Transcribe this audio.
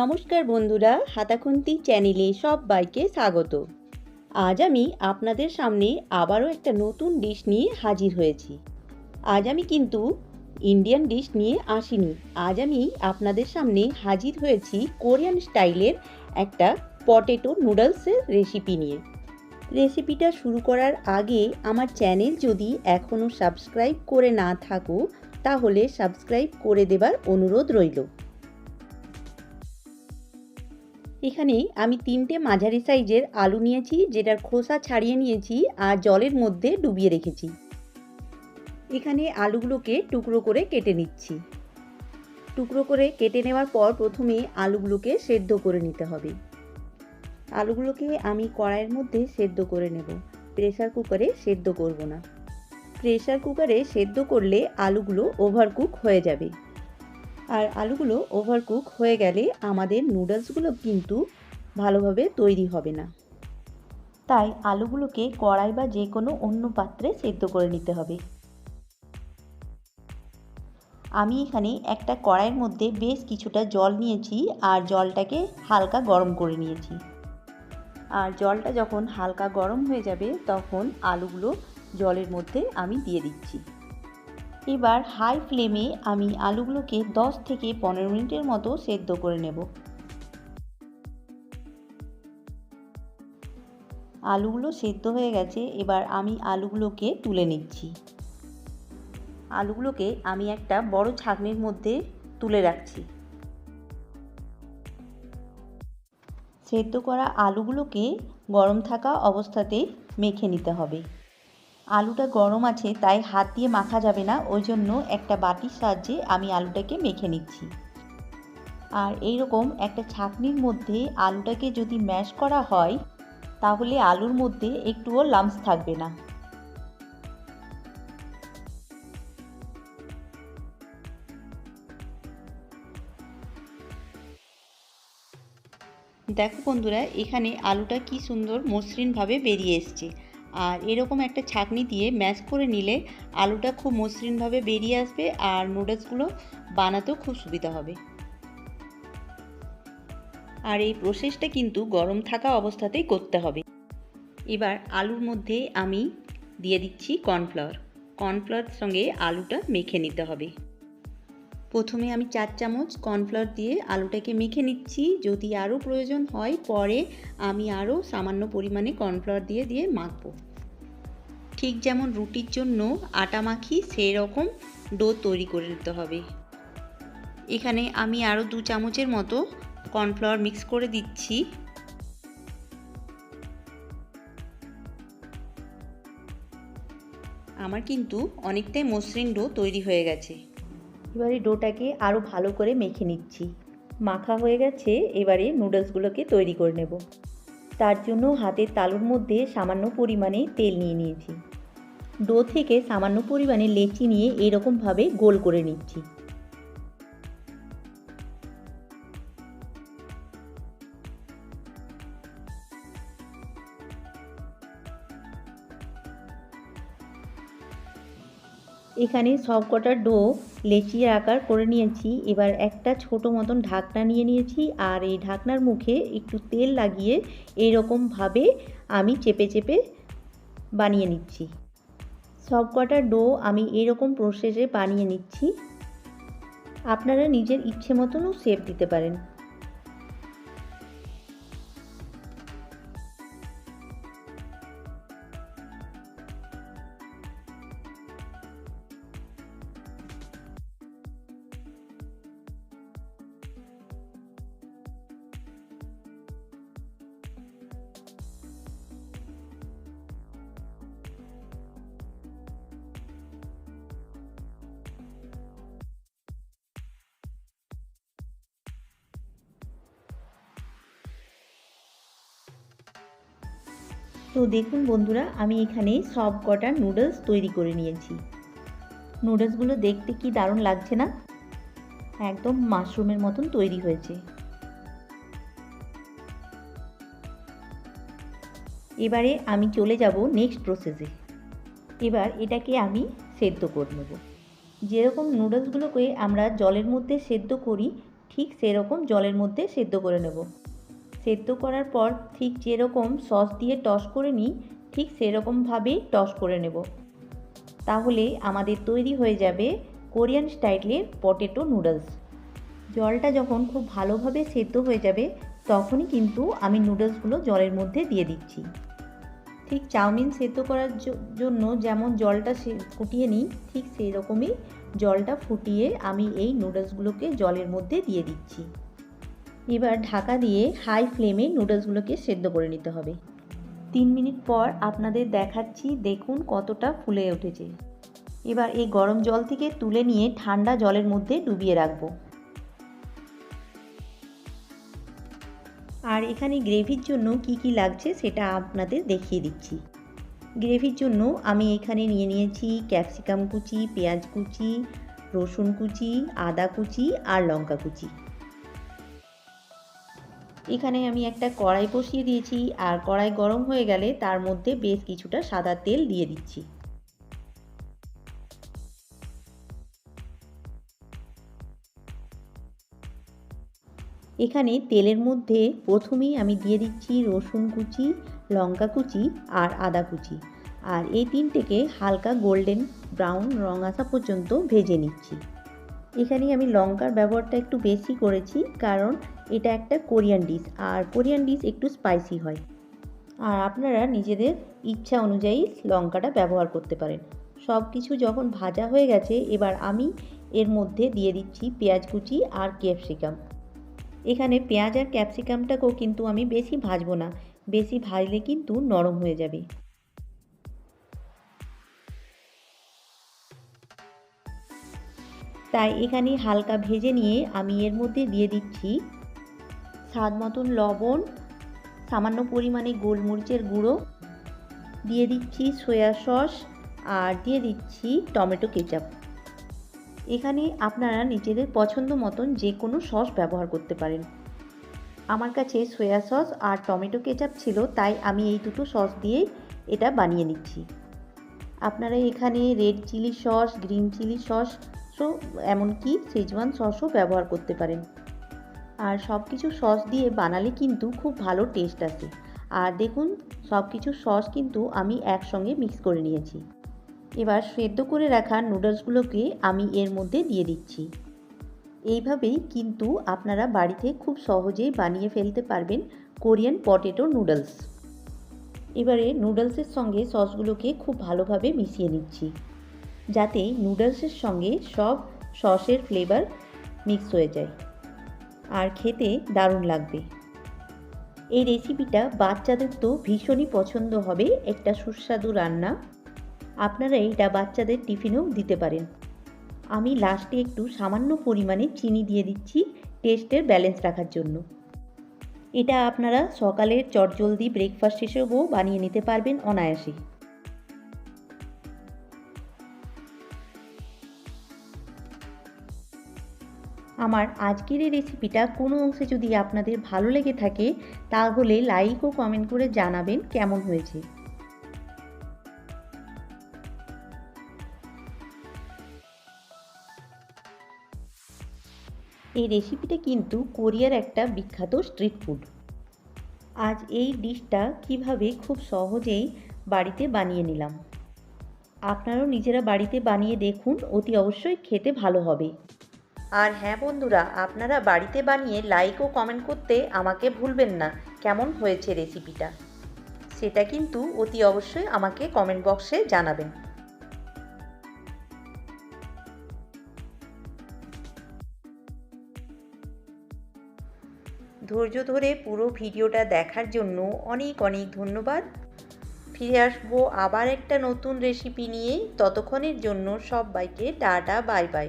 নমস্কার বন্ধুরা, হাতাখুন্তি চ্যানেলে সবাইকে স্বাগত। আজ আমি আপনাদের সামনে আবারও একটা নতুন ডিশ নিয়ে হাজির হয়েছি। আজ আমি কিন্তু ইন্ডিয়ান ডিশ নিয়ে আসিনি। আজ আমি আপনাদের সামনে হাজির হয়েছি কোরিয়ান স্টাইলের একটা পটেটো নুডলসের রেসিপি নিয়ে। রেসিপিটা শুরু করার আগে আমার চ্যানেল যদি এখনও সাবস্ক্রাইব করে না থাকো, তাহলে সাবস্ক্রাইব করে দেবার অনুরোধ রইল। এখানে আমি তিনটে মাঝারি সাইজের আলু নিয়েছি, যেটার খোসা ছাড়িয়ে নিয়েছি আর জলের মধ্যে ডুবিয়ে রেখেছি। এখানে আলুগুলোকে টুকরো করে কেটে নিচ্ছি। টুকরো করে কেটে নেওয়ার পর প্রথমে আলুগুলোকে সেদ্ধ করে নিতে হবে। আলুগুলোকে আমি কড়াইয়ের মধ্যে সেদ্ধ করে নেব। প্রেশার কুকারে সেদ্ধ করব না। প্রেসার কুকারে সেদ্ধ করলে আলুগুলো ওভারকুক হয়ে যাবে। আর আলুগুলো ওভারকুক হয়ে গেলে আমাদের নুডলসগুলো কিন্তু ভালোভাবে তৈরি হবে না। তাই আলুগুলোকে কড়াই বা যে কোনো অন্য পাত্রে সেদ্ধ করে নিতে হবে। আমি এখানে একটা কড়াইয়ের মধ্যে বেশ কিছুটা জল নিয়েছি আর জলটাকে হালকা গরম করে নিয়েছি। আর জলটা যখন হালকা গরম হয়ে যাবে তখন আলুগুলো জলের মধ্যে আমি দিয়ে দিচ্ছি। এবার হাই ফ্লেমে আমি আলুগুলোকে 10 থেকে পনেরো মিনিটের মতো সেদ্ধ করে নেব। আলুগুলো সেদ্ধ হয়ে গেছে, এবার আমি আলুগুলোকে তুলে নিচ্ছি। আলুগুলোকে আমি একটা বড় ছাঁকনির মধ্যে তুলে রাখছি। সেদ্ধ করা আলুগুলোকে গরম থাকা অবস্থাতেই মেখে নিতে হবে। আলুটা গরম আছে, তাই হাত দিয়ে মাখা যাবে না। ওই জন্য একটা বাটির সাহায্যে আমি আলুটাকে মেখে নিচ্ছি। আর এই রকম একটা ছাঁকনির মধ্যে আলুটাকে যদি ম্যাশ করা হয়, তাহলে আলুর মধ্যে একটুও লামস থাকবে না। দেখো বন্ধুরা, এখানে আলুটা কি সুন্দর মসৃণভাবে বেরিয়ে এসছে। আর এরকম একটা ছাঁকনি দিয়ে ম্যাশ করে নিলে আলুটা খুব মসৃণভাবে বেরিয়ে আসবে আর নুডলসগুলো বানাতেও খুব সুবিধা হবে। আর এই প্রসেসটা কিন্তু গরম থাকা অবস্থাতেই করতে হবে। এবার আলুর মধ্যে আমি দিয়ে দিচ্ছি কর্নফ্লাওয়ার কর্নফ্লাওয়ার সঙ্গে আলুটা মেখে নিতে হবে। প্রথমে আমি চার চামচ কর্নফ্লাওয়ার দিয়ে আলুটাকে মেখে নিচ্ছি। যদি আরও প্রয়োজন হয়, পরে আমি আরও সামান্য পরিমাণে কর্নফ্লাওয়ার দিয়ে দিয়ে মাখবো। ঠিক যেমন রুটির জন্য আটা মাখি সেই রকম ডো তৈরি করে নিতে হবে। এখানে আমি আরও দু চামচের মতো কর্নফ্লাওয়ার মিক্স করে দিচ্ছি। আমার কিন্তু অনেকটাই মসৃণ ডো তৈরি হয়ে গেছে। এবারে ডোটাকে আরও ভালো করে মেখে নিচ্ছি। মাখা হয়ে গেছে, এবারে নুডলসগুলোকে তৈরি করে নেব। তার জন্য হাতের তালুর মধ্যে সামান্য পরিমাণে তেল নিয়ে নিয়েছি। ডো থেকে সামান্য পরিমাণে লেচি নিয়ে এরকমভাবে গোল করে নিচ্ছি। এখানে সব কটা ডো লেচির আকার করে নিয়েছি। এবার একটা ছোট মতন ঢাকনা নিয়ে নিয়েছি আর এই ঢাকনার মুখে একটু তেল লাগিয়ে এইরকমভাবে আমি চেপে চেপে বানিয়ে নিচ্ছি। সব কটা ডো আমি এরকম প্রসেসে বানিয়ে নিচ্ছি। আপনারা নিজের ইচ্ছে মতনও শেপ দিতে পারেন। তো দেখুন বন্ধুরা, আমি এখানে সব কটা নুডলস তৈরি করে নিয়েছি। নুডলসগুলো দেখতে কি দারুণ লাগছে না? একদম মাশরুমের মতন তৈরি হয়েছে। এবারে আমি চলে যাব নেক্সট প্রসেসে এবার এটাকে আমি সেদ্ধ করে নেব। যেরকম নুডলসগুলোকে আমরা জলের মধ্যে সেদ্ধ করি, ঠিক সেরকম জলের মধ্যে সেদ্ধ করে নেব। সেদ্ধ করার পর ঠিক যেরকম সস দিয়ে টস করে নিই, ঠিক সেরকমভাবেই টস করে নেব। তাহলে আমাদের তৈরি হয়ে যাবে কোরিয়ান স্টাইলের পটেটো নুডলস। জলটা যখন খুব ভালোভাবে সেদ্ধ হয়ে যাবে, তখনই কিন্তু আমি নুডলসগুলো জলের মধ্যে দিয়ে দিচ্ছি। ঠিক চাউমিন সেদ্ধ করার জন্য যেমন জলটা ফুটিয়ে নিই, ঠিক সেই রকমই জলটা ফুটিয়ে আমি এই নুডলসগুলোকে জলের মধ্যে দিয়ে দিচ্ছি। এবার ঢাকা দিয়ে হাই ফ্লেমে নুডলসগুলোকে সেদ্ধ করে নিতে হবে। তিন মিনিট পর আপনাদের দেখাচ্ছি, দেখুন কতটা ফুলে উঠেছে। এবার এই গরম জল থেকে তুলে নিয়ে ঠান্ডা জলের মধ্যে ডুবিয়ে রাখব। আর এখানে গ্রেভির জন্য কি কি লাগছে সেটা আপনাদের দেখিয়ে দিচ্ছি। গ্রেভির জন্য আমি এখানে নিয়ে নিয়েছি ক্যাপসিকাম কুচি, পেঁয়াজ কুচি, রসুন কুচি, আদা কুচি আর লঙ্কা কুচি। এখানে আমি একটা কড়াই বসিয়ে দিয়েছি আর কড়াই গরম হয়ে গেলে তার মধ্যে বেশ কিছুটা সাদা তেল দিয়ে দিচ্ছি। এখানে তেলের মধ্যে প্রথমেই আমি দিয়ে দিচ্ছি রসুন কুচি, লঙ্কা কুচি আর আদা কুচি। আর এই তিনটেকে হালকা গোল্ডেন ব্রাউন রং আসা পর্যন্ত ভেজে নিচ্ছি। এখানে আমি লঙ্কার ব্যবহারটা একটু বেশি করেছি, কারণ এটা একটা কোরিয়ান ডিশ, আর কোরিয়ান ডিশ একটু স্পাইসি হয়। আর আপনারা নিজেদের ইচ্ছা অনুযায়ী লঙ্কাটা ব্যবহার করতে পারেন। সব কিছু যখন ভাজা হয়ে গেছে, এবার আমি এর মধ্যে দিয়ে দিচ্ছি পেঁয়াজ কুচি আর ক্যাপসিকাম। এখানে পেঁয়াজ আর ক্যাপসিকামটাকেও কিন্তু আমি বেশি ভাজবো না, বেশি ভাজলে কিন্তু নরম হয়ে যাবে। তাই এখানে হালকা ভেজে নিয়ে আমি এর মধ্যে দিয়ে দিচ্ছি স্বাদ মতন লবণ, সামান্য পরিমাণে গোলমরিচের গুঁড়ো, দিয়ে দিচ্ছি সয়া সস আর দিয়ে দিচ্ছি টমেটো কেচাপ। এখানে আপনারা নিজেদের পছন্দ মতন যে কোনো সস ব্যবহার করতে পারেন। আমার কাছে সয়া সস আর টমেটো কেচাপ ছিল, তাই আমি এই দুটো সস দিয়ে এটা বানিয়ে নিচ্ছি। আপনারা এখানে red chilli sauce green chilli sauce so এমনকি সেজওয়ান সসও ব্যবহার করতে পারেন। আর সব কিছু সস দিয়ে বানালে কিন্তু খুব ভালো টেস্ট আসে আর দেখুন সব কিছু সস কিন্তু আমি একসঙ্গে মিক্স করে নিয়েছি। এবার সেদ্ধ করে রাখা নুডলসগুলোকে আমি এর মধ্যে দিয়ে দিচ্ছি। এইভাবেই কিন্তু আপনারা বাড়িতে খুব সহজেই বানিয়ে ফেলতে পারবেন কোরিয়ান পটেটো নুডলস এবারে নুডলসের সঙ্গে সসগুলোকে খুব ভালোভাবে মিশিয়ে নিচ্ছি। যাতে নুডলসের সঙ্গে সব সসের ফ্লেভার মিক্স হয়ে যায়। আর খেতে দারুণ লাগবে। এই রেসিপিটা বাচ্চাদের তো ভীষণই পছন্দ হবে একটা সুস্বাদু রান্না। আপনারা এটা বাচ্চাদের টিফিনেও দিতে পারেন। আমি লাস্টে একটু সামান্য পরিমাণে চিনি দিয়ে দিচ্ছি টেস্টের ব্যালেন্স রাখার জন্য। এটা আপনারা সকালের চটজলদি ব্রেকফাস্ট হিসেবেও বানিয়ে নিতে পারবেন অনায়াসে। আমার আজকের এই রেসিপিটা কোনো অংশে যদি আপনাদের ভালো লেগে থাকে, তাহলে লাইক ও কমেন্ট করে জানাবেন কেমন হয়েছে। এই রেসিপিটা কিন্তু কোরিয়ার একটা বিখ্যাত স্ট্রিট ফুড আজ এই ডিশটা কীভাবে খুব সহজেই বাড়িতে বানিয়ে নিলাম। আপনারাও নিজেরা বাড়িতে বানিয়ে দেখুন, অতি অবশ্যই খেতে ভালো হবে। আর হ্যাঁ বন্ধুরা, আপনারা বাড়িতে বানিয়ে লাইক ও কমেন্ট করতে আমাকে ভুলবেন না, কেমন হয়েছে রেসিপিটা সেটা কিন্তু অতি অবশ্যই আমাকে কমেন্ট বক্সে জানাবেন। ধৈর্য ধরে পুরো ভিডিওটা দেখার জন্য অনেক অনেক ধন্যবাদ। ফিরে আসব আবার একটা নতুন রেসিপি নিয়ে। ততক্ষণের জন্য সবাইকে টাটা, বাই বাই।